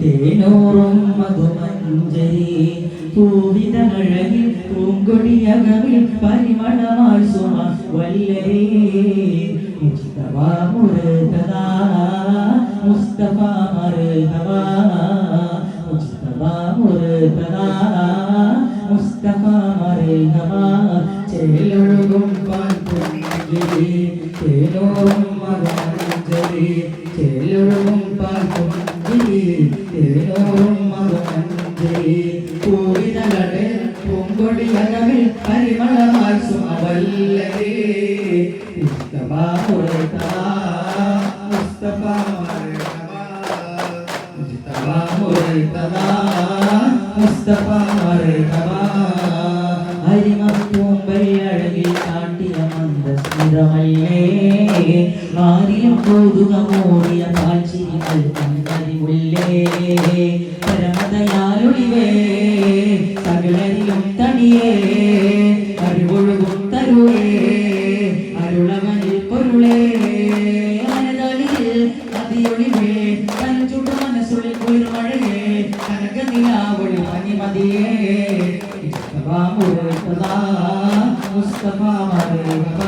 തേനോറും മധുമഞ്ജരി. പൂവിതഴകിൽ പൂങ്കൊടിയകവിൽ പരിമളമായി സുമ വല്ലരേ. മുസ്തഫ മുർതദ മുസ്തഫ മർഹബ മുസ്തഫ മുർതദ മുസ്തഫ മർഹബ ചേലൊഴുകും പാൽപ്പൊഞ്ചരി തേനോറും മധുമഞ്ജരി. ചേലൊഴുകും പാൽപ്പൊഞ്ചരി പരിമളമായി സുമവല്ലരേ മുസ്തഫ മുർതദ മുസ്തഫ മർഹബ മുസ്തഫ മുർതദ മുസ്തഫ മർഹബ അരിമപ്പൂമ്പഴകിൽ കാട്ടിയ മന്ദസ്മിതമല്ലേ മാറിയ കൗതുക മൂടിയ പാച്ചിരികൾ പരമതയാലൊളിവേ സകലരിലും തടിയേ അറിവൊഴുകും തരുവേ അരുളവനിൽ പൊരുളേ. അതിയൊളിവേ കനച്ചുട്ട മനസ്സുള്ളിൽ കുളിർമഴയേ കനകനിലാവൊളി പനിമതിയേ മുസ്തഫ മുർത്തദ മുസ്തഫ മർഹബ